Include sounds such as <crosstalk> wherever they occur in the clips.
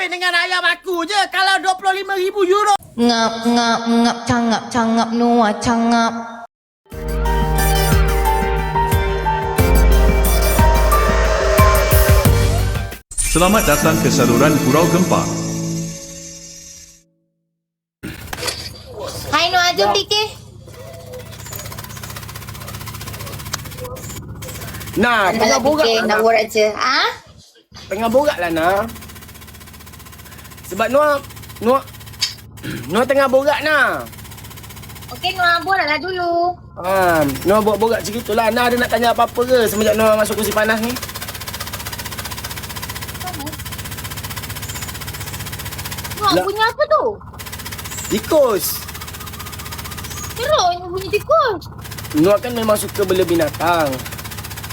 kahwin dengan ayam aku je kalau 25 ribu euro. Ngap, ngap, ngap, cangap, cangap, nuah, cangap. Selamat datang ke saluran Pulau Gempa. Hai Nuah, jom fikir. Nah, tengah borak lah, nak borak je. Ha? Tengah borak lah Nah. Sebab Noah, Noah, Noah tengah borak Nah. Okey Nuah, boraklah dulu. Ha, Noah borak-borak macam itulah. Nah ada nak tanya apa-apa ke semenjak Noah masuk kursi panas ni? Nuah, Lah. bunyi apa tu? Tikus. Teruk bunyi tikus. Noah kan memang suka bela binatang.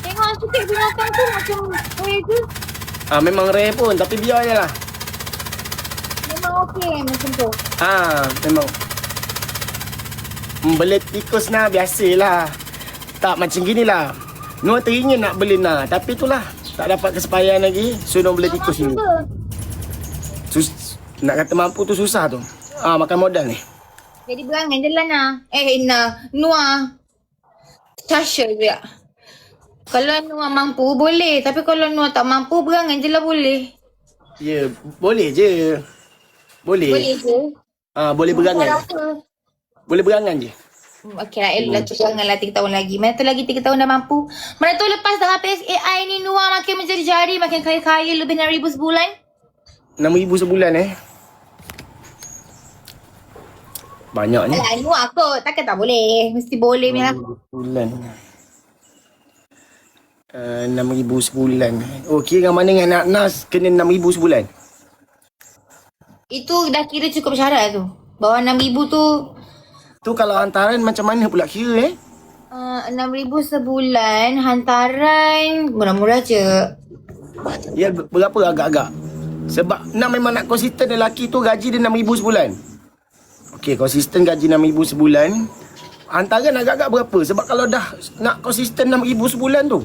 Tengok sikit binatang tu macam eh tu. Ah memang rare pun tapi biar je lah. Okey macam tu. Ah memang. Bela tikus nah biasalah. Tak macam gini lah. Noah teringin nak beli nah tapi itulah tak dapat kesepayan lagi. So Noah bela tikus ni. Sus, nak kata mampu tu susah tu. Ah makan modal ni. Jadi berangan je lah Nah. Eh Nah, Nuah. Tasha dia. Kalau Nuah mampu boleh. Tapi kalau Nuah tak mampu berangan je lah boleh. Ya, boleh je. Boleh. Boleh je. Ah boleh berangan. apa? Boleh berangan je. Hmm, Okey lah, elok lah tu berangan lah 3 tahun lagi. Mana tu lagi 3 tahun dah mampu. Mana tu lepas dah habis AI ni Nuah makin menjadi-jadi, makin kaya-kaya lebih dari ribu sebulan. 6,000 sebulan eh. Banyak ni. Alah Nuah kot, takkan tak boleh. Mesti boleh punya. Bulan. Uh, 6,000 sebulan. Oh, kira mana dengan nak nas kena 6,000 sebulan? Itu dah kira cukup syarat tu. Bawah 6,000 tu Tu kalau hantaran macam mana pula kira eh? uh, 6,000 sebulan hantaran murah-murah je. Ya, ber- berapa agak-agak? Sebab nak memang nak konsisten lelaki tu gaji dia 6,000 sebulan. Okey, konsisten gaji 6,000 sebulan. Hantaran agak-agak berapa? Sebab kalau dah nak konsisten 6,000 sebulan tu.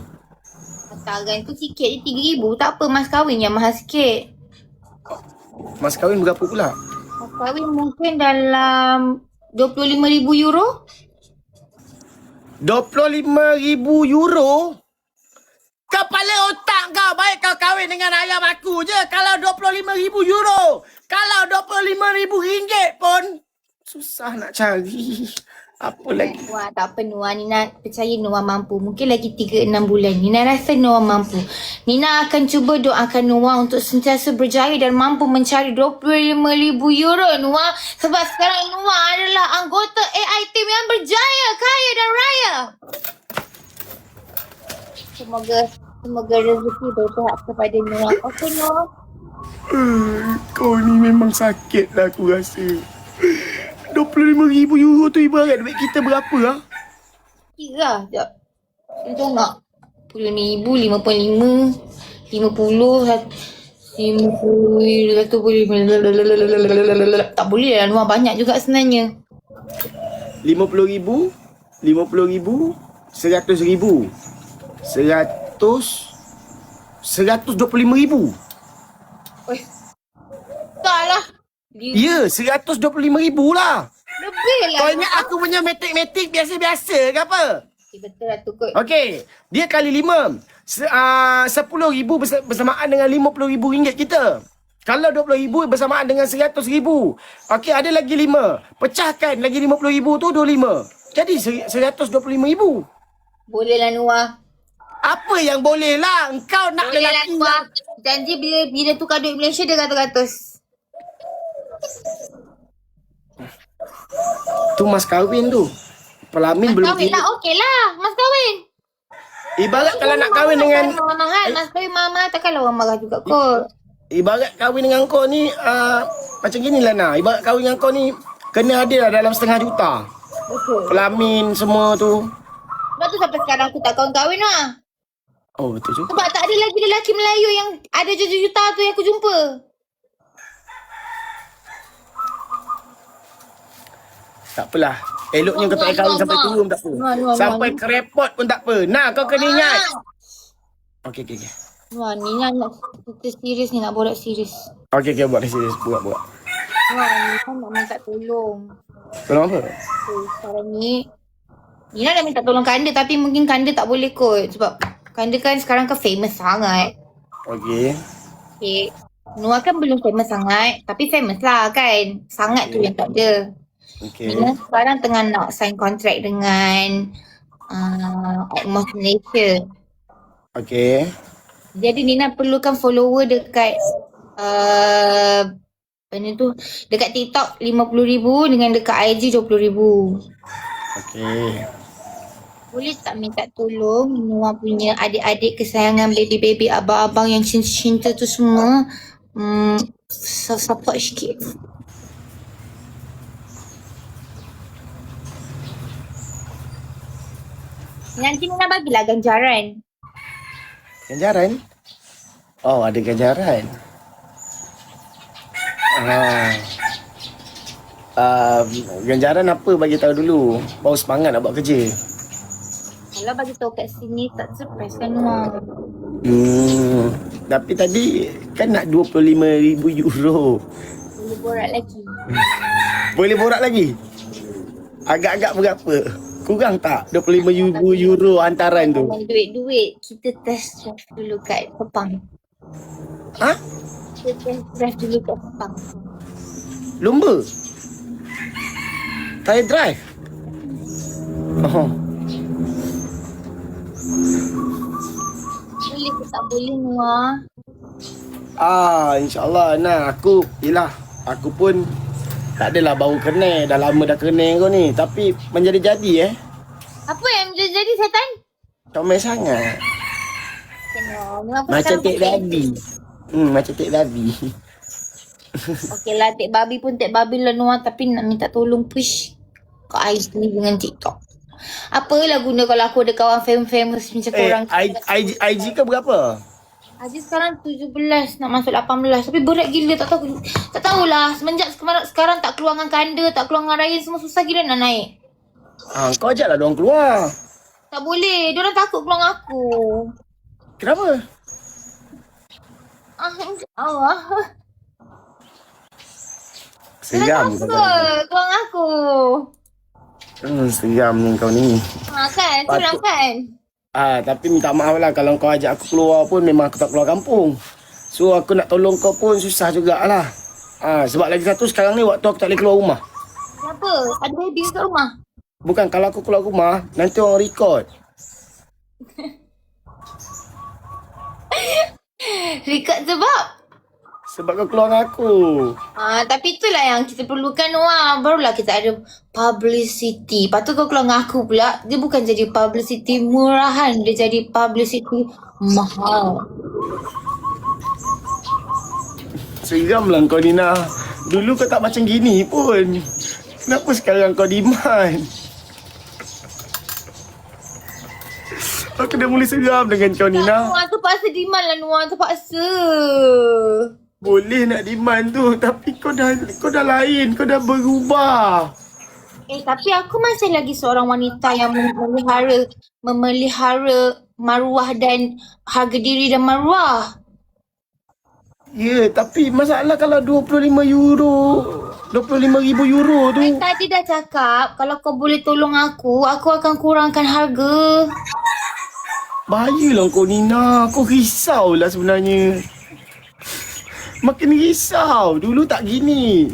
Hantaran tu sikit je 3,000. Tak apa mas kahwin yang mahal sikit. Mas kahwin berapa pula? Mas kahwin mungkin dalam 25,000 euro. 25,000 euro? Kepala otak kau baik kau kahwin dengan ayam aku je kalau 25,000 euro. Kalau 25,000 ringgit pun susah nak cari. Apa lagi? Wah, tak apa Nuah. Nina percaya Nuah mampu. Mungkin lagi 3-6 bulan. Nina rasa Nuah mampu. Nina akan cuba doakan Nuah untuk sentiasa berjaya dan mampu mencari 25,000 euro Nuah. Sebab sekarang Nuah adalah anggota AI team yang berjaya, kaya dan raya. Semoga semoga rezeki berpihak kepada Nuah. Okey Nuah. Eh, kau ni memang sakit lah aku rasa. 25,000 euro tu ibarat duit kita berapa lah? Kira lah. Sekejap. Itu nak. 20,000, 55, 50, sat- 50, satu boleh. Tak boleh lah. Nuah banyak juga sebenarnya. 50,000, 50,000, 100,000. 100, 125,000. Tak lah. Ya, 125,000 lah. Lebih lah. Kau ingat aku punya matematik biasa-biasa ke apa? Okay, betul lah tu kot. Okey, dia kali lima. Se, uh, 10,000 bersa- bersamaan dengan 50,000 ringgit kita. Kalau 20,000 bersamaan dengan 100,000. Okey, ada lagi lima. Pecahkan lagi 50,000 tu 25. Jadi ser- 125,000. Boleh lah Nuah. Apa yang boleh lah? Engkau nak Boleh lah lelaki Nuah. Janji bila bila tukar duit Malaysia dia ratus-ratus. Tu mas kahwin tu. Pelamin Mas belum kahwin lah. Okey lah. Mas kahwin. Ibarat kalau nak kahwin dengan... Mahal-mahal. Mas kahwin mahal-mahal. Takkanlah orang marah juga kot. Ibarat kahwin dengan kau ni uh, macam gini lah nak. Ibarat kahwin dengan kau ni kena ada lah dalam setengah juta. Betul. Pelamin semua tu. Sebab tu sampai sekarang aku tak kahwin-kahwin lah. Oh betul juga. Sebab tak ada lagi lelaki Melayu yang ada juta-juta tu yang aku jumpa. Tak apalah. Eloknya kau tak payah kahwin sampai tua pun tak apa. Nuan, nuan, Sampai nuan. kerepot pun tak apa. Nah kau kena ingat. Ah. Okey okey okey. Wah, Nina nak cerita serius ni, nak borak serius. Okey, okey, buat serius. Buat, buat. Wah, Nina nak minta tolong. Tolong apa? So, sekarang ni, Nina dah minta tolong Kanda tapi mungkin Kanda tak boleh kot. Sebab Kanda kan sekarang kan famous sangat. Okey. Okay. Noah kan belum famous sangat. Tapi famous lah kan. Sangat tu yang tak ada. Okey. Nina sekarang tengah nak sign kontrak dengan uh, Atmos Malaysia. Okey. Jadi Nina perlukan follower dekat uh, mana tu dekat TikTok 50,000 dengan dekat IG 20,000. Okey. Boleh tak minta tolong Noah punya adik-adik kesayangan baby-baby abang-abang yang cinta-cinta tu semua hmm, su- support sikit. Nanti Nina bagilah ganjaran. Ganjaran? Oh, ada ganjaran. Ah. Um, ganjaran apa bagi tahu dulu. Baru semangat nak buat kerja. Kalau bagi tahu kat sini tak surprise kan Noah. Hmm. Tapi tadi kan nak 25,000 euro. Boleh borak lagi. Boleh borak lagi? Agak-agak berapa? Kurang tak? 25,000 euro hantaran tu. Duit-duit, kita test drive dulu kat Sepang. Ha? Kita test drive dulu kat Sepang. Lumba? Tire drive? Oh. Boleh ke tak boleh Noah? Ah, insyaAllah nah aku Yelah Aku pun Tak adalah baru kenal Dah lama dah kenal kau ni Tapi menjadi-jadi eh Apa yang jadi jadi setan? Comel sangat Kena. Pun Macam tek babi Hmm macam tek babi Okey lah, tek babi pun tek babi lah Noah. Tapi nak minta tolong push kat IG dengan TikTok. Apalah guna kalau aku ada kawan famous-famous macam Eh korang. I- IG, IG kau berapa? Haji sekarang 17 nak masuk 18 tapi berat gila tak tahu tak tahulah semenjak sekarang, sekarang tak keluar dengan kanda tak keluar dengan Ryan semua susah gila nak naik. Ah, kau ajaklah diorang keluar Tak boleh, diorang takut keluar dengan aku. Kenapa? Ah, Allah. Seram takut keluar dengan aku. Hmm, seram ni kau ni Ha kan, seram Patut. kan? Ah, tapi minta maaf lah kalau kau ajak aku keluar pun memang aku tak keluar kampung. So aku nak tolong kau pun susah jugalah. Ah, sebab lagi satu sekarang ni waktu aku tak boleh keluar rumah. Kenapa? Ada baby kat rumah? Bukan kalau aku keluar rumah nanti orang record. <laughs> Record sebab? Sebab kau keluar dengan aku. Ah, tapi itulah yang kita perlukan Wah. Barulah kita ada publicity. Lepas tu kau keluar dengan aku pula. Dia bukan jadi publicity murahan. Dia jadi publicity mahal. Seram lah kau Nina. Dulu kau tak macam gini pun. Kenapa sekarang kau demand? Aku dah mula seram dengan kau Nina. Nuah tu paksa demand lah Nuah. Terpaksa. Boleh nak demand tu tapi kau dah kau dah lain, kau dah berubah. Eh tapi aku masih lagi seorang wanita yang memelihara memelihara maruah dan harga diri dan maruah. Ya, tapi masalah kalau 25 euro, 25 ribu euro tu. I tadi dah cakap kalau kau boleh tolong aku, aku akan kurangkan harga. Bahayalah kau Nina, kau risau lah sebenarnya. Makin risau, dulu tak gini.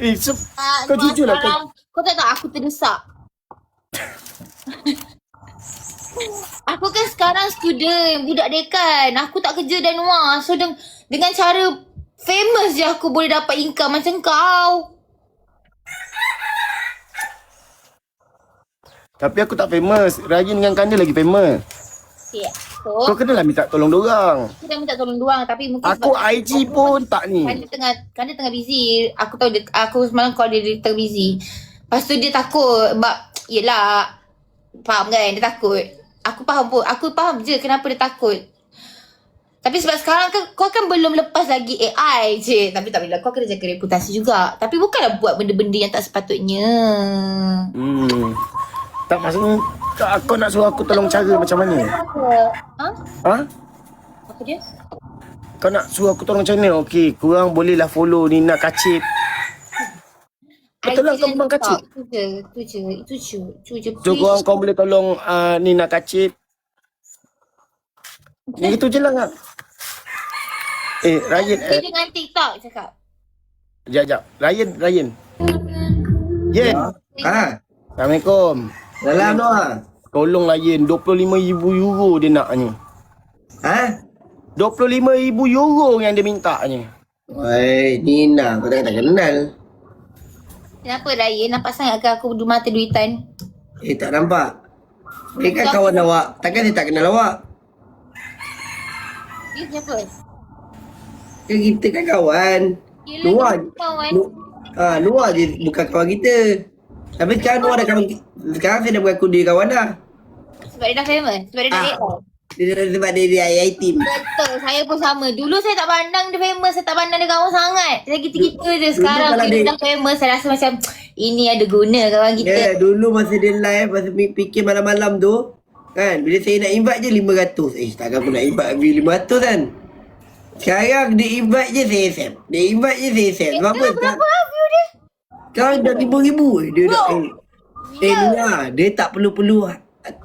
Eh, se- Ah, kau jujur lah kau. Kau tak tahu aku terdesak. aku kan sekarang student, budak dekan. Aku tak kerja dan Nuah. So deng- dengan cara famous je aku boleh dapat income macam kau. Tapi aku tak famous. Rajin dengan Kanda lagi famous. Okay. Kau So, kenalah minta tolong dorang. aku dah minta tolong doang tapi mungkin Aku sebab- IG pun tak ni. Kan dia tengah kan dia tengah busy. Aku tahu dia aku semalam call dia dia tengah busy. Lepas tu dia takut sebab yelah faham kan dia takut. Aku faham pun. Aku faham je kenapa dia takut. Tapi sebab sekarang kan kau kan belum lepas lagi AI je. Tapi tak bila kau kena jaga reputasi juga. Tapi bukanlah buat benda-benda yang tak sepatutnya. Hmm. Tak maksudnya kau, kau nak suruh aku tolong cara macam mana? Ha? Ha? Apa dia? Kau nak suruh aku tolong macam mana? Okey, korang bolehlah follow Nina Kacip. Betul lah, kau memang kacip. Itu je, itu je, itu je, itu je. So please. korang kau boleh tolong uh, Nina Kacip. Yang itu je lah kak. Eh, Ryan. Dia Eh, dengan TikTok cakap. sekejap, sekejap. Ryan, Ryan. Yen. Ha, Assalamualaikum. Dalam tu ha. Tolonglah Yen, 25,000 euro dia naknya. Ha? 25,000 euro yang dia mintanya. Woi, Nina, kau tak, tak kenal. Kenapa Ryan nampak sangat ke aku du mata duitan? Eh, tak nampak. Dia kan kawan awak. Takkan dia tak kenal awak. Dia siapa? Kan kita kan kawan. Yelah, Luar. kawan. Nu, ha, Luar je bukan kawan kita. Tapi sekarang Luar dah kawan Sekarang saya dah mengaku dia kawan dah. Sebab dia dah famous. Sebab dia dah Ah. AO. Dia dah sebab dia dia AI team. Betul. Saya pun sama. Dulu saya tak pandang dia famous. Saya tak pandang dia kawan sangat. Saya kita-kita je. Sekarang bila dia- dia dah famous. Saya rasa macam ini ada guna kawan kita. Ya, dulu masa dia live, masa fikir malam-malam tu, kan, bila saya nak invite je 500. Eh, takkan aku nak invite habis 500 kan? Sekarang dia invite je saya accept. Dia invite je saya accept. Sebab apa? Berapa view dia? Sekarang dah 5,000 eh. Dia dah, eh, eh Nina, dia tak perlu-perlu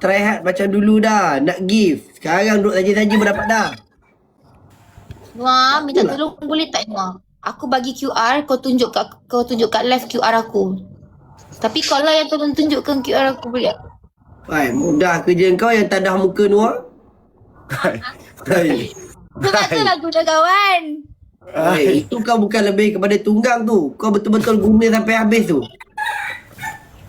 try hard macam dulu dah. Nak give. Sekarang duduk saja-saja pun dapat dah. Noah, minta tolong boleh tak Noah? Aku bagi QR, kau tunjuk kat kau tunjuk kat live QR aku. Tapi kalau yang tolong tunjukkan QR aku boleh. tak? Hai, mudah kerja kau yang tadah muka Noah. Hai. Sebab <laughs> tu lagu dah kawan. Hai, itu kau bukan lebih kepada tunggang tu. Kau betul-betul guna sampai habis tu.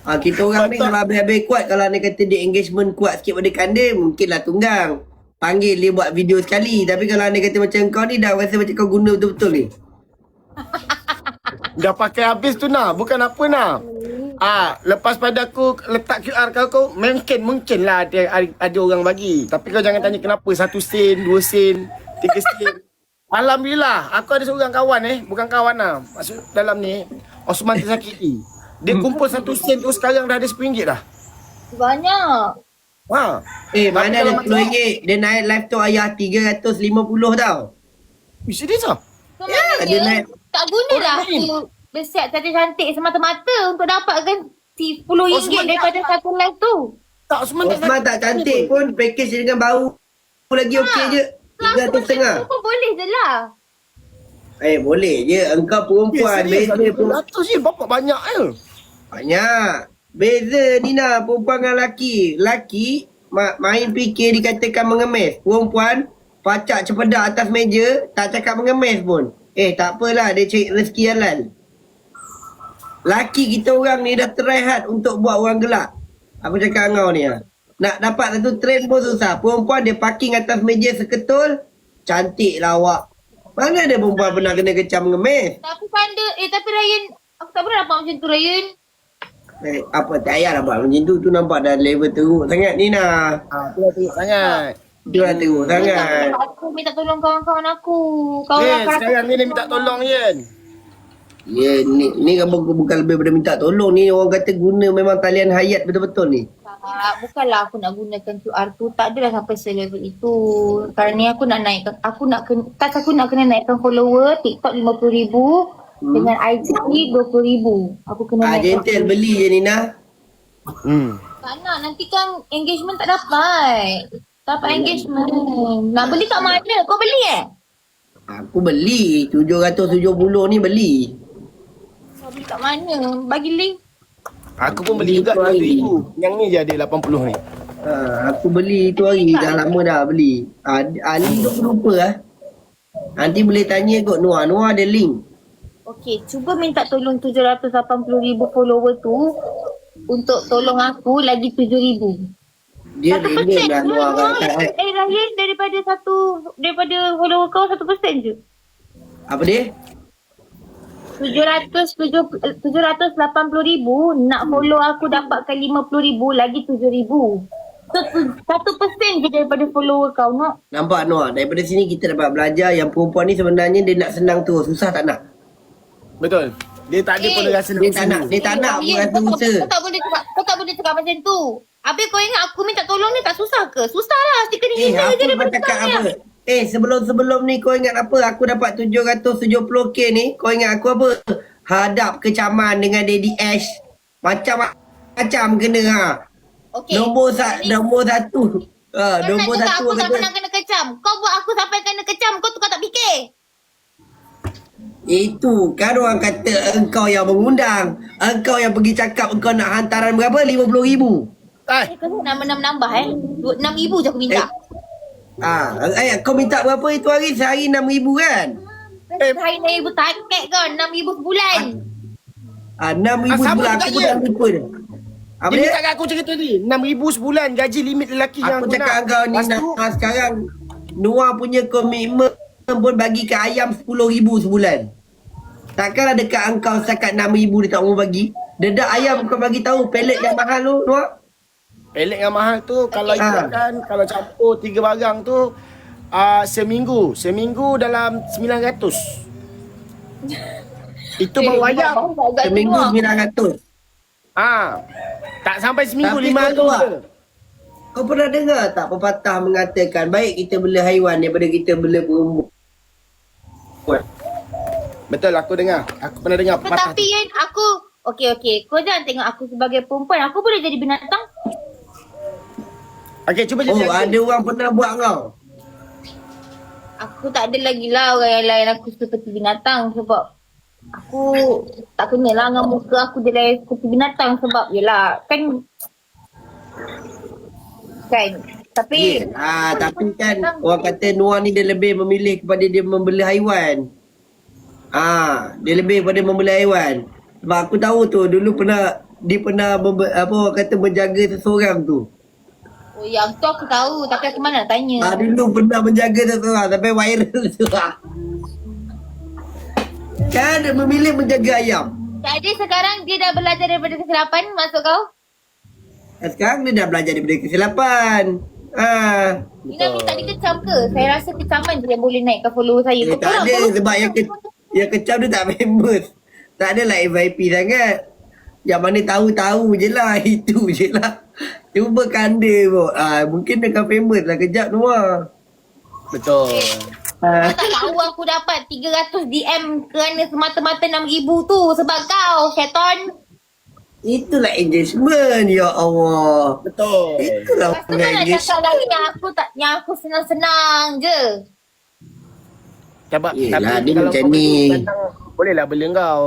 Ha, kita orang ni kalau habis-habis kuat Kalau dia kata dia engagement kuat sikit pada kanda Mungkinlah tunggang Panggil dia buat video sekali Tapi kalau dia kata macam kau ni Dah rasa macam kau guna betul-betul ni Dah pakai habis tu nak, bukan apa nak. Ah, lepas pada aku letak QR kau kau mungkin mungkin lah ada, ada orang bagi. Tapi kau jangan tanya kenapa satu sen, dua sen, tiga sen. Alhamdulillah, aku ada seorang kawan eh, bukan kawan lah. Masuk dalam ni, Osman tersakiti. Dia kumpul satu sen tu sekarang dah ada RM10 dah. Banyak. Ha. Eh Tapi mana ada macam- RM10 Dia naik live tu ayah 350 tau Eh, serius ah? So, Ya, dia naik- tak gunalah aku bersiap cantik-cantik semata-mata untuk dapatkan RM10 Osman daripada satu live tu. Tak, Osman tak Osman tak cantik pun Package dia dengan bau Lagi okey je Tiga ratus setengah Aku boleh je lah. Eh boleh je Engkau Eh, perempuan serius, Beza pun Ratus je, bapak banyak je. Banyak. Beza Nina perempuan dengan lelaki. Lelaki ma- main fikir dikatakan mengemis. Perempuan pacak cepedak atas meja tak cakap mengemis pun. Eh tak apalah dia cari rezeki halal. Laki kita orang ni dah try hard untuk buat orang gelak. Aku cakap dengan kau ni ah. Nak dapat satu trend pun susah. Perempuan dia parking atas meja seketul. Cantik lah awak. Mana ada perempuan pernah kena kecam mengemis? Tapi panda, eh tapi Ryan, aku tak pernah nampak macam tu Ryan. Eh, apa tak payahlah buat macam tu tu nampak dah level teruk sangat ni nah. Ha, tu dah teruk sangat. Tu dah teruk sangat. Aku minta tolong kawan-kawan aku. Kawan Yen, aku. sekarang ni dia minta tolong Yen. Ya ni ni kan bukan, bukan lebih daripada minta tolong ni orang kata guna memang talian hayat betul-betul ni. Tak, bukanlah aku nak gunakan QR tu. Tak adalah sampai selevel itu. Sekarang ni aku nak naikkan, aku nak kena, tak aku nak kena naikkan follower TikTok RM50,000 hmm. dengan IG RM20,000. Aku kena Ah naikkan. gentle beli je Nina. Hmm. Tak nak, nanti kan engagement tak dapat. Tak dapat engagement. Nak beli kat mana? Kau beli eh? Aku beli 770 ni beli. Kau beli kat mana? Bagi link. Aku pun beli juga Beli. RM2,000. Yang ni je ada 80 ni. Ha, aku beli tu hari dah lama dah beli. Ah Ali tu aku lupa ah. Nanti boleh tanya kot Noah. Noah ada link. Okey, cuba minta tolong 780,000 follower tu untuk tolong aku lagi 7,000. Dia Satu persen lah. Noah kata. Eh, Rahim daripada satu, daripada follower kau satu persen je. Apa dia? 700, 780 ribu, nak follow aku dapatkan 50 ribu, lagi 7 ribu. So, satu persen je daripada follower kau, nak. Nampak Noah, daripada sini kita dapat belajar yang perempuan ni sebenarnya dia nak senang tu, susah tak nak. Betul. Dia tak ada Eh, pun rasa Dia tak nak, dia tak nak Rahim, buat kau, kau, tak boleh cakap, kau tak boleh cakap macam tu. Habis kau ingat aku minta tolong ni tak susah ke? Susah lah, stiker ni Eh, apa je daripada cakap kau ni. apa? Eh sebelum-sebelum ni kau ingat apa? Aku dapat 770k ni. Kau ingat aku apa? Hadap kecaman dengan Daddy Ash. Macam-macam kena ha. Okey. Nombor, sa- nombor satu. Ha, Kau nak nombor satu aku tak pernah kena kecam. Kau buat aku sampai kena kecam. Kau tu kau tak fikir. Itu kan orang kata engkau yang mengundang. Engkau yang pergi cakap engkau nak hantaran berapa? RM50,000. Eh, Eh, kau nak menambah-nambah eh. RM6,000 je aku minta. Ah, ayat kau minta berapa itu hari? Sehari RM6,000 kan? Eh, hari ni ibu taket kau. RM6,000 sebulan. Ah, RM6,000 Ah, sebulan. Aku pun dah lupa dah. Apa dia dia? minta kat aku cerita tadi. RM6,000 sebulan gaji limit lelaki yang Aku aku cakap nak. kau ni Lepas nak tu, sekarang Noah punya komitmen pun bagi ke ayam RM10,000 sebulan. Takkan ada kat engkau setakat RM6,000 dia tak mau bagi? Dedak ayam kau bagi tahu pelet yang mahal tu, Noah. Pelet yang mahal tu kalau Ah. ikutkan, kalau campur tiga barang tu uh, seminggu. Seminggu dalam 900. <laughs> Itu baru ayam. Seminggu RM900. Ah. Tak sampai seminggu Tapi lima kau tahu tak? ratus. Kau pernah dengar tak pepatah mengatakan baik kita bela haiwan daripada kita bela perempuan? Betul aku dengar. Aku pernah dengar pepatah. Tetapi kan aku Okey okey, kau jangan tengok aku sebagai perempuan. Aku boleh jadi binatang. Okey, cuba Oh, jadi ada orang pernah buat kau. Aku tak ada lagi lah orang yang lain aku seperti binatang sebab aku tak kenal lah dengan muka aku dia lain seperti binatang sebab yelah kan kan tapi Yeah. Ah, tapi kan orang kata Noah ni dia lebih memilih kepada dia membela haiwan. Ah, dia lebih pada membela haiwan. Sebab aku tahu tu dulu pernah dia pernah membe, apa orang kata menjaga seseorang tu. Oh yang tu aku tahu tapi aku mana nak tanya. Ah, dulu pernah menjaga seseorang sampai viral tu. kan dia memilih menjaga ayam. Jadi sekarang dia dah belajar daripada kesilapan maksud kau? Dan sekarang dia dah belajar daripada kesilapan. Ah, Ina minta dikecam ke? Saya rasa kecaman je yang boleh naikkan follower saya. Eh, Kau tak ada follow- sebab yang, ke, yang kecam dia tak famous. Tak adalah FYP sangat. Yang mana tahu-tahu je lah. <laughs> Itu je lah. Cuba kanda pun. Ah, mungkin dia akan famous lah kejap Noah. Betul. Ah, Kau tak tahu aku dapat 300 DM kerana semata-mata 6,000 tu sebab kau, syaitan. itulah engagement. Ya Allah. Betul. Itulah Lepas tu kau nak engagement. cakap lagi yang aku tak yang aku senang-senang je. Sebab Yelah, tapi dia kalau macam kau ni. datang, Bolehlah bela kau.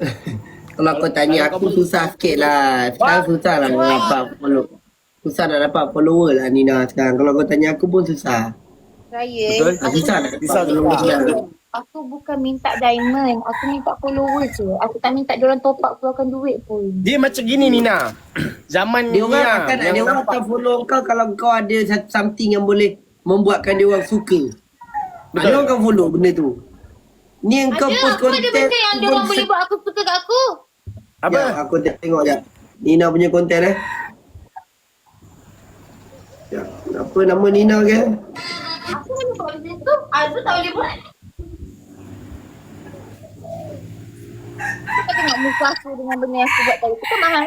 <laughs> Kalau kau tanya aku susah sikit lah. Sekarang susah lah nak dapat follow. Susah nak dapat follower lah Nina sekarang. Kalau kau tanya aku pun susah. Raya. Betul. Ah, susah nak dapat Susah, follower. Aku bukan minta diamond. Aku minta follower je. Aku tak minta diorang top up keluarkan duit pun. Dia macam gini Nina. Zaman Dia ni orang lah, akan yang dia orang akan follow kau kalau kau ada something yang boleh membuatkan dia orang suka. Betul. Dia orang akan follow benda tu. Ni yang kau post apa ada konten. benda yang diorang boleh buat aku suka kat aku? Apa? Ya, aku tengok jap. Nina punya konten eh. Ya, apa nama Nina ke? Aku mana buat benda tu? Aku tak boleh buat. Kau tengok muka aku dengan benda yang aku buat tadi. Tu kan mahal.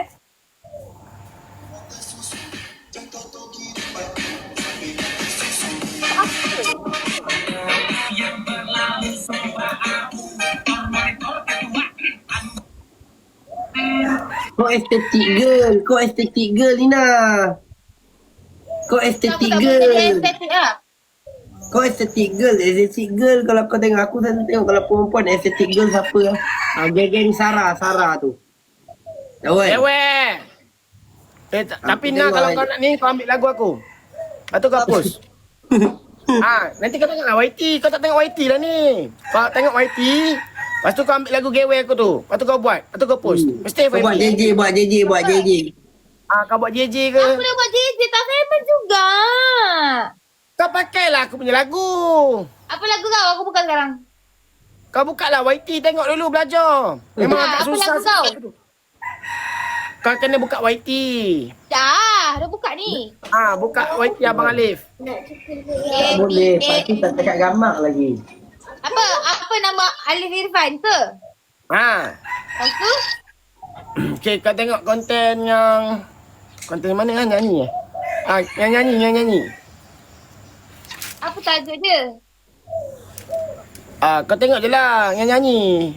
Kau estetik girl. Kau estetik girl Nina. Kau estetik tak girl. estetik lah. Kau estetik girl. Estetik girl kalau kau tengok aku selalu tengok kalau perempuan estetik girl siapa? Ah, geng-geng Sarah, Sarah tu. Tahu kan? Ewe. Eh, tapi nak kalau aja. kau nak ni kau ambil lagu aku. Lepas tu kau post. <laughs> ah, nanti kau tengoklah YT. Kau tak tengok YT lah ni. Kau tengok YT. Lepas tu kau ambil lagu Gateway aku tu. Lepas tu kau buat. Lepas tu kau post. Mesti Kau buat. JJ, buat JJ, buat JJ. Ah, kau buat JJ ke? Aku dah buat JJ tak famous juga. Kau pakailah aku punya lagu. Apa lagu kau? Aku buka sekarang. Kau buka lah YT tengok dulu belajar. Memang Ah, agak apa susah lagu kau? Kau kena buka YT. Dah, dah buka ni. Ah, buka YT Abang Alif. Tak boleh, pasti tak cakap gamak lagi. Apa? Apa nama Alif Irfan ke? Ha. Lepas tu? <clears throat> Okay, kau tengok konten yang... Konten mana kan nyanyi eh? Ah, yang nyanyi, yang nyanyi. Apa tajuk dia? Ah, kau tengok je lah yang nyanyi.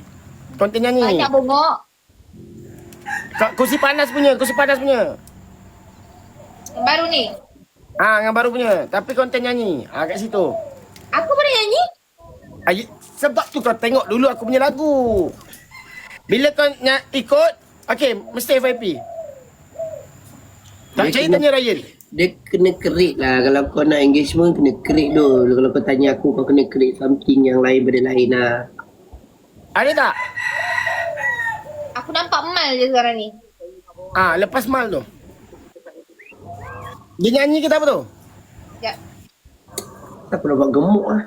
Konten nyanyi. Banyak bongok. Ka- Kursi panas punya, kursi panas punya. Yang baru ni. Ah, yang baru punya. Tapi konten nyanyi. Ah, kat situ. Aku pernah nyanyi. Sebab tu kau tengok dulu aku punya lagu. Bila kau ny- ikut, okay, mesti FYP. Tak percaya kena- tanya Ryan. Dia kena kerik lah Kalau kau nak engagement Kena kerik dulu Kalau kau tanya aku Kau kena kerik something yang lain Benda lain lah Ada tak? Aku nampak mal je sekarang ni. Ah, lepas mal tu. Dia nyanyi ke tak apa tu? Sekejap. Siapa nak buat gemuk lah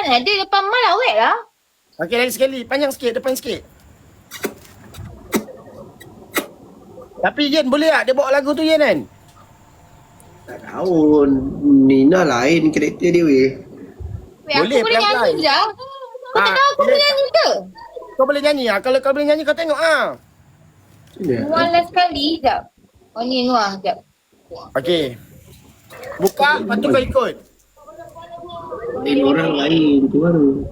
Mana ada depan mal awet lah. Okey, lagi sekali. Panjang sikit, depan sikit. Tapi Yen boleh tak dia bawa lagu tu Yen kan? Tak tahu Nina lain karakter dia weh Weh, Boleh, aku boleh nyanyi je. Kau Ah, tak tahu aku boleh. boleh nyanyi ke? Kau boleh nyanyi ah. Kalau kau boleh nyanyi kau tengok ah. Nuang last sekali. Sekejap. Oh ni nuang. Sekejap. Okey. Buka, lepas tu kau ikut. Lain orang lain tu baru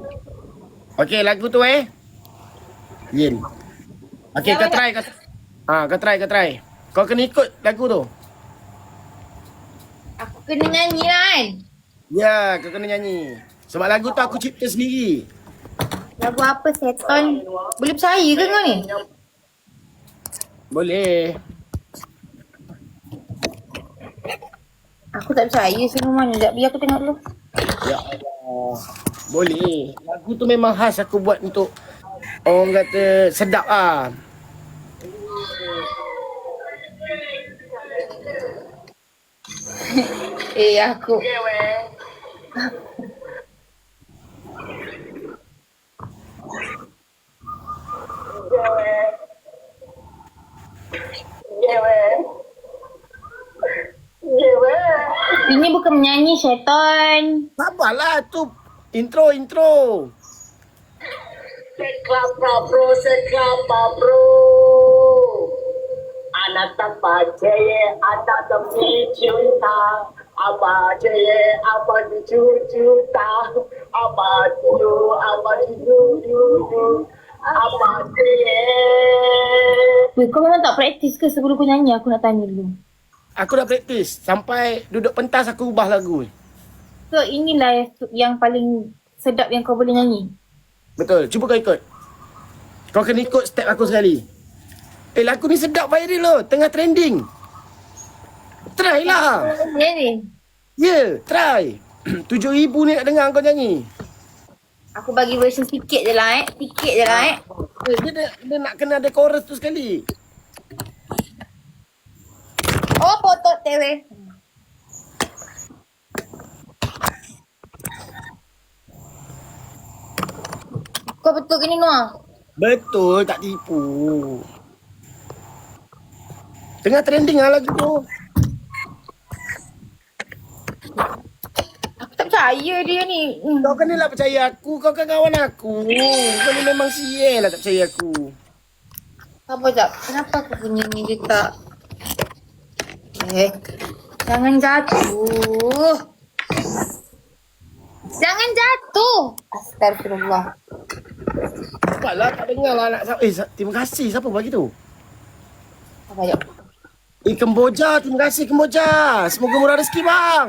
Okey, lagu tu eh. Yen. Okey, kau try kau. Ah, kau try, kau try. Kau kena ikut lagu tu. Aku kena nyanyi kan. Ya, kau kena nyanyi. Sebab lagu tu aku cipta sendiri. Lagu apa seton? Boleh percaya ke kau ni? Boleh. Aku tak percaya semua mana. Sekejap biar aku tengok dulu. Ya Allah. Boleh. Lagu tu memang khas aku buat untuk orang kata sedap ah. <laughs> Eh aku. <laughs> Ini bukan menyanyi syaitan. Sabarlah tu intro intro. Seklapa bro, seklapa bro. Anak tanpa jaya, anak demi cinta. Apa jaya, apa juta. Apa dulu, apa dulu, apa jaya. Weh, kau memang tak praktis ke sebelum kau nyanyi? Aku nak tanya dulu. Aku dah praktis sampai duduk pentas aku ubah lagu. So inilah yang paling sedap yang kau boleh nyanyi. Betul. Cuba kau ikut. Kau kena ikut step aku sekali. Eh lagu ni sedap viral loh, tengah trending. Try lah. Ya ni. Ya, try. <clears throat> 7000 ni nak dengar kau nyanyi. Aku bagi version sikit je lah eh. Sikit je lah eh. Eh, Dia, dia, dia nak kena ada chorus tu sekali. Oh potot tewe. Kau betul ke ni Noah? Betul, tak tipu. Tengah trending lah lagu tu. Aku tak percaya dia ni. Hmm. Kau kenalah percaya aku, kau kan kawan aku. Kau ni memang sial lah tak percaya aku. Apa tak? Kenapa aku punya ni dia tak? Eh. Jangan jatuh. Jangan jatuh. Astagfirullah. Cepatlah tak dengar lah anak siapa. Eh, terima kasih. Siapa bagi tu? Apa jap? Eh, Kemboja. Terima kasih Kemboja. Semoga murah rezeki bang.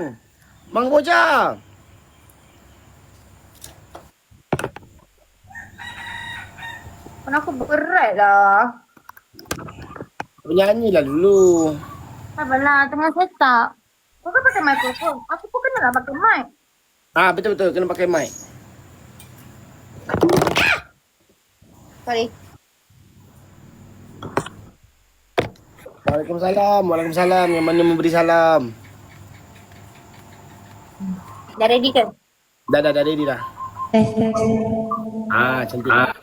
Bang Kemboja. Kenapa berat lah? Penyanyilah dulu. Sabarlah, tengah setup. Kau kan pakai mikrofon. Aku pun kena lah pakai mic. Ah betul-betul. Kena pakai mic. Sorry. Waalaikumsalam. Waalaikumsalam. Yang mana memberi salam. Dah ready ke? Dah, dah, dah ready dah. Tes, tes, Ah, cantik. Ah.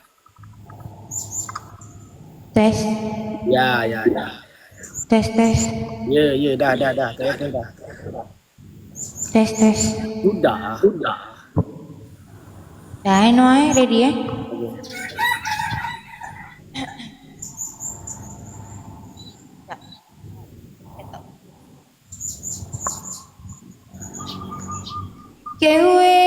tes, Ya, ya, ya. Tes, tes, Ya, ya, dah, dah, dah. Dah, dah, dah. tes, tes. Sudah, sudah. Dah, eh, no, eh, ready, eh? Kewe.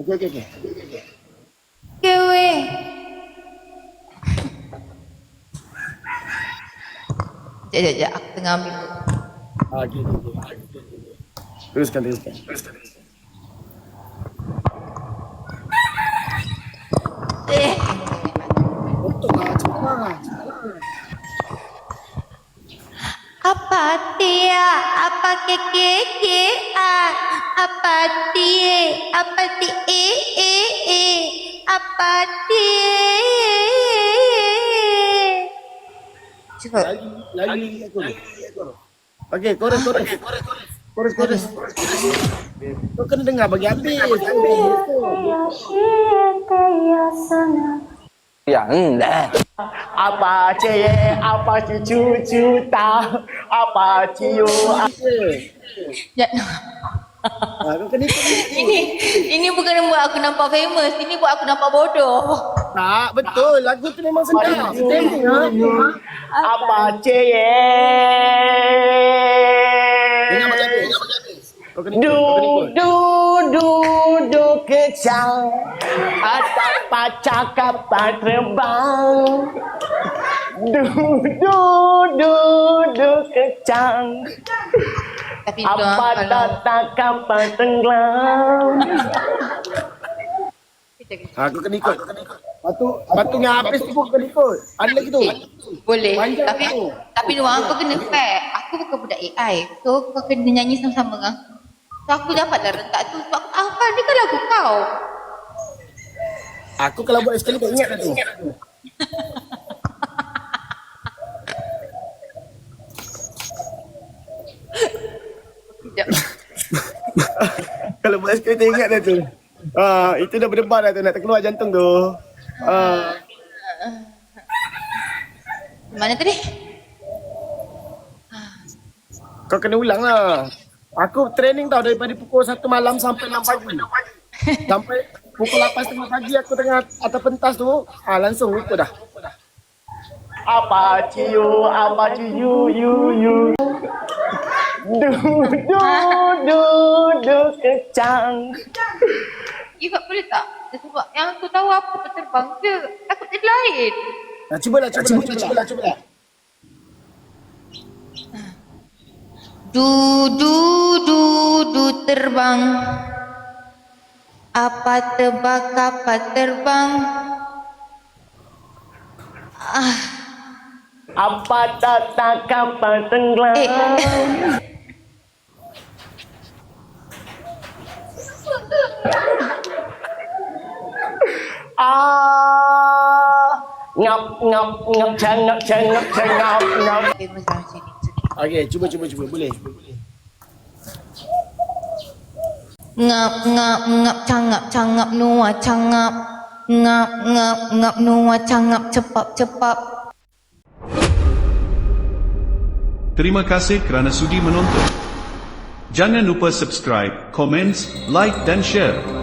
Okey okey okey. Kewe. Sekejap, sekejap, sekejap. Aku tengah ambil. Ah, okey. okey. Teruskan teruskan. Eh. Betul lah cepat. Apa dia? Apa ke ke ke a? Apa dia? Apa ti e e e? Apa dia? Cepat. Lagi lagi aku. Okey, korek korek. Korek korek. Kau kena dengar bagi habis. Habis. Apa cie, apa cucu cuta, apa ciu, Ya. <laughs> Ah, kau kena ikut. <laughs> Ini ini bukan buat aku nampak famous. Ini buat aku nampak bodoh. Tak, betul. Lagu tu memang sedap. Standing ha. apa cie. Dengar bagi habis. Kau kena ikut. Du Kau kena ikut. du du du kecang atas pacar kapal terbang. Du du du du kecang Tapi ah, apa tak kapal tenggelam. Ha, kau kena ikut. Patu, patutnya habis tu kau kena ikut. Ada lagi tu. boleh. Panjang Tapi tu. tapi Nuang kau kena fair. Aku bukan budak AI. So kau kena nyanyi sama-sama dengan aku. So aku dapatlah rentak tu sebab aku hafal dia kan lagu kau. Aku kalau buat sekali kau ingat tu. <laughs> Sekejap. <laughs> kalau buat sekali kau ingat dah tu. Ah, itu dah berdebar dah tu nak terkeluar jantung tu. Ah, Mana tadi? kau kena ulang lah. Aku training tau daripada pukul 1 malam sampai 6 pagi. Sampai pukul 8.30 pagi aku tengah atas pentas tu, ah langsung lupa dah. Apa ciu, apa ciu, yu, yu. Du, du, du, du, kecang. Ifat boleh tak? Sebab yang aku tahu apa terbang je. Takut jadi lain. Nah, cubalah, cubalah, cubalah, cubalah, cubalah. Du du du du terbang. Apa tebak apa terbang? Apa tak tak kapal tenggelam. Eh. Ah, ngap ngap ngap cengap cengap cengap ngap. Famous dalam sini. Okey, cuba, cuba, cuba. Boleh. Ngap ngap ngap cangap cangap nuwa cangap. Ngap ngap ngap nuwa cangap cepat cepat. Terima kasih kerana sudi menonton. Jangan lupa subscribe, komen, like dan share.